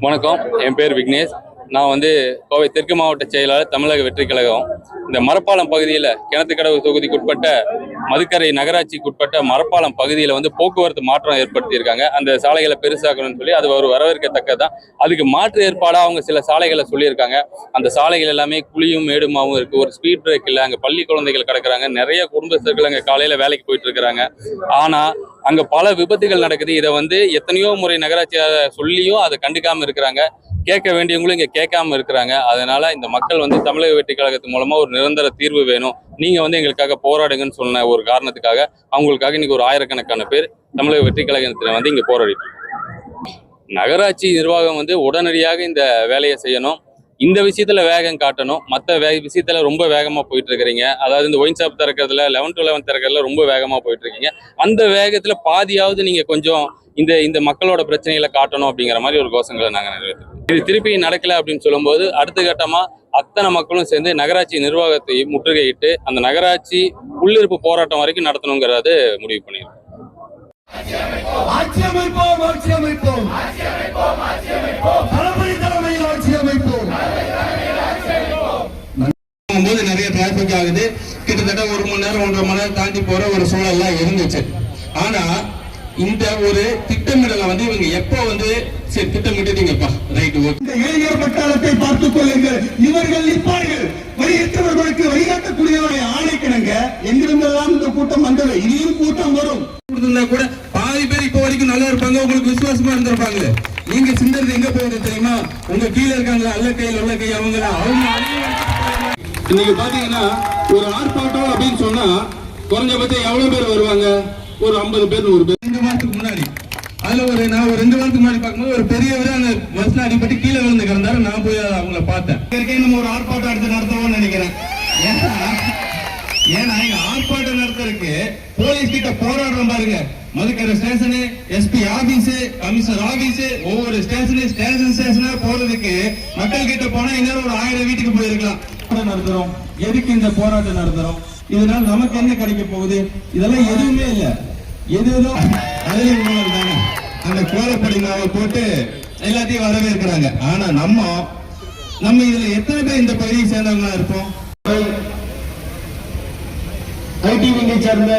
வணக்கம். என் பேர் விக்னேஷ். நான் வந்து கோவை தெற்கு மாவட்ட செயலாளர் தமிழக வெற்றி கழகம். இந்த மரப்பாலம் பகுதியில் கிணத்துக்கடவு தொகுதிக்குட்பட்ட மதுக்கரை நகராட்சிக்குட்பட்ட மரப்பாலம் பகுதியில் வந்து போக்குவரத்து மாற்றம் ஏற்படுத்தியிருக்காங்க. அந்த சாலைகளை பெருசாக்கணும்னு சொல்லி அது ஒரு வரவேற்கத்தக்கதான் அதுக்கு மாற்று ஏற்பாடாக அவங்க சில சாலைகளை சொல்லியிருக்காங்க. அந்த சாலைகள் எல்லாமே குழியும் மேடுமாவும் இருக்குது ஒரு ஸ்பீட் பிரேக் இல்லை. அங்கே பள்ளி குழந்தைகள் கிடக்குறாங்க. நிறைய குடும்பஸ்தர்கள் அங்கே காலையில் வேலைக்கு போயிட்டு இருக்கிறாங்க. ஆனால் அங்கே பல விபத்துகள் நடக்குது. இதை வந்து எத்தனையோ முறை நகராட்சியாக சொல்லியும் அதை கண்டுக்காம இருக்கிறாங்க. கேட்க வேண்டியவங்களும் இங்கே கேட்காம இருக்கிறாங்க. அதனால இந்த மக்கள் வந்து தமிழக வெற்றி கழகத்து மூலமா ஒரு நிரந்தர தீர்வு வேணும். நீங்க வந்து எங்களுக்காக போராடுங்கன்னு சொன்ன ஒரு காரணத்துக்காக அவங்களுக்காக இன்னைக்கு ஒரு ஆயிரக்கணக்கான பேர் தமிழக வெற்றி கழகத்துல வந்து இங்க போராடிட்டு நகராட்சி நிர்வாகம் வந்து உடனடியாக இந்த வேலையை செய்யணும். இந்த விஷயத்துல வேகம் காட்டணும். மற்ற வே விஷயத்துல ரொம்ப வேகமா போயிட்டு இருக்கிறீங்க அதாவது இந்த ஒயின் ஷாப் திறக்கிறதுல லெவன் டு லெவன் திறக்கிறதுல ரொம்ப வேகமா போயிட்டு இருக்கீங்க அந்த வேகத்துல பாதியாவது நீங்க கொஞ்சம் இந்த இந்த மக்களோட பிரச்சனைகளை காட்டணும் அப்படிங்கிற மாதிரி ஒரு கோஷங்களை நாங்கள் நிறைவேற்றோம் இது திருப்பி நடக்கல அப்படின்னு சொல்லும்போது அடுத்த கட்டமா அத்தனை மக்களும் சேர்ந்து நகராட்சி நிர்வாகத்தை முற்றுகையிட்டு அந்த நகராட்சி உள்ளிருப்பு போராட்டம் வரைக்கும் நடத்தணுங்கிறத முடிவு பண்ணியிருக்கோம். ஆட்சி அமைப்போம் ஆட்சி அமைப்போம் போது நிறைய டிராபிக் ஆகுது. கிட்டத்தட்ட ஒரு மணி நேரம் ஒன்றரை மணி நேரம் தாண்டி போற ஒரு சூழல்லாம் இருந்துச்சு. ஆனா இந்த ஒரு திட்டமிடலை வந்து இவங்க எப்போ வந்து சரி திட்டமிட்டுட்டீங்கப்பா. ரைட் இந்த இளைஞர் பட்டாளத்தை பார்த்துக் கொள்ளுங்கள். இவர்கள் நிற்பார்கள். வழியற்றவர்களுக்கு வழிகாட்டக்கூடியவரை ஆணைக்கிணங்க எங்கிருந்தெல்லாம் இந்த கூட்டம் வந்தது? இனியும் கூட்டம் வரும். கொடுத்திருந்தா கூட பாதி பேர் இப்போ வரைக்கும் நல்லா இருப்பாங்க. உங்களுக்கு விசுவாசமா இருந்திருப்பாங்க நீங்க சிந்தறது எங்க போகுது தெரியுமா? உங்க கீழே இருக்காங்களா? அல்ல கையில் உள்ள கை அவங்க அவங்க இன்னைக்கு பாத்தீங்கன்னா ஒரு ஆர்ப்பாட்டம் அப்படின்னு சொன்னா குறைஞ்சபட்சம் எவ்வளவு பேர் வருவாங்க? ஒரு ஐம்பது பேர் நூறு பேர். ரெண்டு மாசத்துக்கு முன்னாடி. அதுல ஒரு நான் ஒரு ரெண்டு வாரத்துக்கு முன்னாடி பார்க்கும்போது ஒரு பெரியவர் அந்த பஸ்ல அடிபட்டு கீழே விழுந்து கிடந்தாரு. நான் போய் அவங்கள பார்த்தேன். நம்ம ஒரு ஆர்ப்பாட்டம் எடுத்து நடத்துவோம்னு நினைக்கிறேன். ஏன்னா ஏன்னா இங்க ஆர்ப்பாட்டம் நடத்துறதுக்கு போலீஸ் கிட்ட போராடுறோம் பாருங்க. Madukkarai station SP office commissioner office ஒவ்வொரு ஸ்டேஷனு ஸ்டேஷன் ஸ்டேஷனா போறதுக்கு மக்கள் கிட்ட போனா இன்னும் ஒரு ஆயிரம் வீட்டுக்கு போயிருக்கலாம். நடத்துறோம். எதுக்கு இந்த போராட்டம் நடத்துறோம்? இதனால நமக்கு என்ன கிடைக்க போகுது? இதெல்லாம் எதுவுமே இல்ல. எதுவும் அதிலே ஊழல் தானே. அந்த கோலப்படிமாவை போட்டு எல்லாத்தையும் வரவேற்கிறாங்க. ஆனா நம்ம நம்ம இதுல எத்தனை பேர் இந்த பகுதியை சேர்ந்தவங்களா இருப்போம்? ஐடி சேர்ந்த